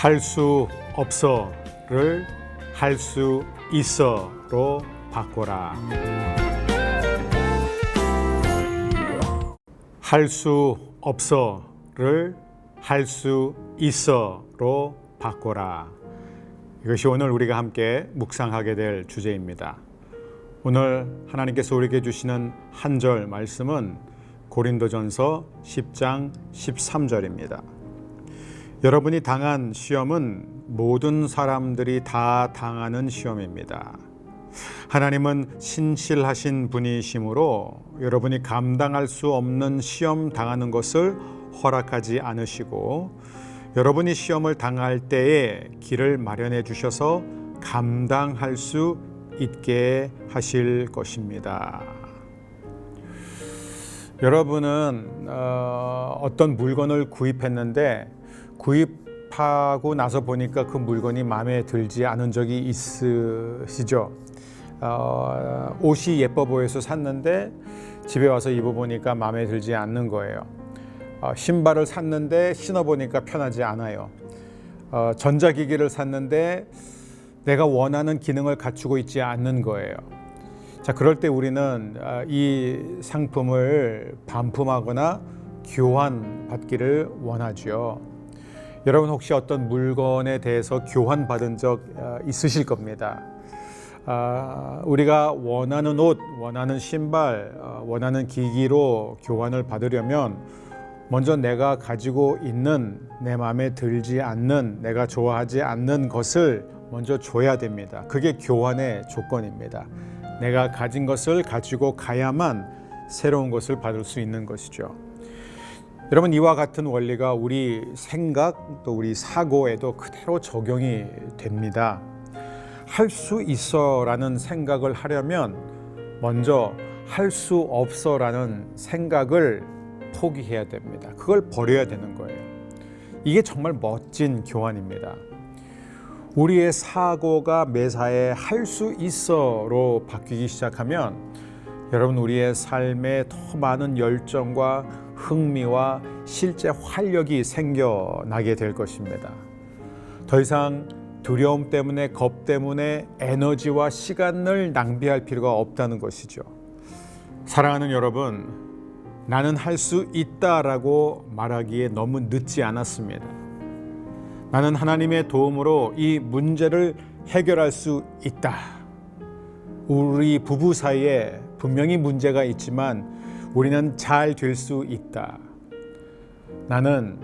할 수 없어를 할 수 있어로 바꿔라. 할 수 없어를 할 수 있어로 바꿔라. 이것이 오늘 우리가 함께 묵상하게 될 주제입니다. 오늘 하나님께서 우리에게 주시는 한 절 말씀은 고린도전서 10장 13절입니다. 여러분이 당한 시험은 모든 사람들이 다 당하는 시험입니다. 하나님은 신실하신 분이시므로 여러분이 감당할 수 없는 시험 당하는 것을 허락하지 않으시고 여러분이 시험을 당할 때에 길을 마련해 주셔서 감당할 수 있게 하실 것입니다. 여러분은 어, 어떤 물건을 구입했는데 구입하고 나서 보니까 그 물건이 마음에 들지 않은 적이 있으시죠? 어, 옷이 예뻐 보여서 샀는데 집에 와서 입어보니까 마음에 들지 않는 거예요. 어, 신발을 샀는데 신어보니까 편하지 않아요. 어, 전자기기를 샀는데 내가 원하는 기능을 갖추고 있지 않는 거예요. 자, 그럴 때 우리는 아, 이 상품을 반품하거나 교환받기를 원하죠. 여러분 혹시 어떤 물건에 대해서 교환받은 적 아, 있으실 겁니다. 아, 우리가 원하는 옷, 원하는 신발, 어, 원하는 기기로 교환을 받으려면 먼저 내가 가지고 있는 내 마음에 들지 않는 내가 좋아하지 않는 것을 먼저 줘야 됩니다. 그게 교환의 조건입니다. 내가 가진 것을 가지고 가야만 새로운 것을 받을 수 있는 것이죠. 여러분 이와 같은 원리가 우리 생각 또 우리 사고에도 그대로 적용이 됩니다. 할 수 있어라는 생각을 하려면 먼저 할 수 없어라는 생각을 포기해야 됩니다. 그걸 버려야 되는 거예요. 이게 정말 멋진 교환입니다. 우리의 사고가 매사에 할 수 있어로 바뀌기 시작하면 여러분 우리의 삶에 더 많은 열정과 흥미와 실제 활력이 생겨나게 될 것입니다. 더 이상 두려움 때문에 겁 때문에 에너지와 시간을 낭비할 필요가 없다는 것이죠. 사랑하는 여러분, 나는 할 수 있다라고 말하기에 너무 늦지 않았습니다. 나는 하나님의 도움으로 이 문제를 해결할 수 있다. 우리 부부 사이에 분명히 문제가 있지만 우리는 잘 될 수 있다. 나는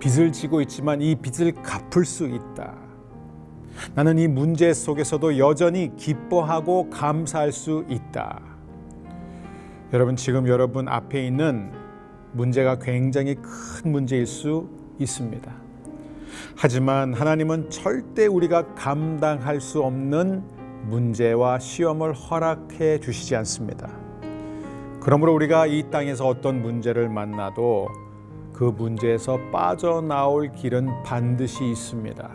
빚을 지고 있지만 이 빚을 갚을 수 있다. 나는 이 문제 속에서도 여전히 기뻐하고 감사할 수 있다. 여러분, 지금 여러분 앞에 있는 문제가 굉장히 큰 문제일 수 있습니다. 하지만 하나님은 절대 우리가 감당할 수 없는 문제와 시험을 허락해 주시지 않습니다. 그러므로 우리가 이 땅에서 어떤 문제를 만나도 그 문제에서 빠져나올 길은 반드시 있습니다.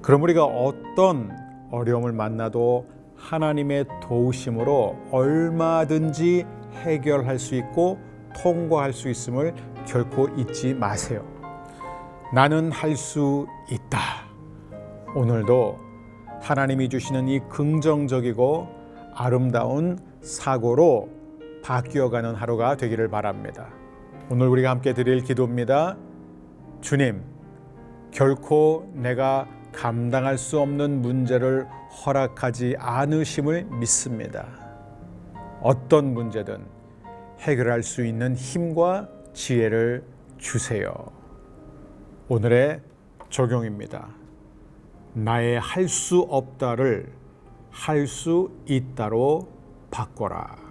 그럼 우리가 어떤 어려움을 만나도 하나님의 도우심으로 얼마든지 해결할 수 있고 통과할 수 있음을 결코 잊지 마세요. 나는 할 수 있다. 오늘도 하나님이 주시는 이 긍정적이고 아름다운 사고로 바뀌어가는 하루가 되기를 바랍니다. 오늘 우리가 함께 드릴 기도입니다. 주님, 결코 내가 감당할 수 없는 문제를 허락하지 않으심을 믿습니다. 어떤 문제든 해결할 수 있는 힘과 지혜를 주세요. 오늘의 적용입니다. 나의 할 수 없다를 할 수 있다로 바꿔라.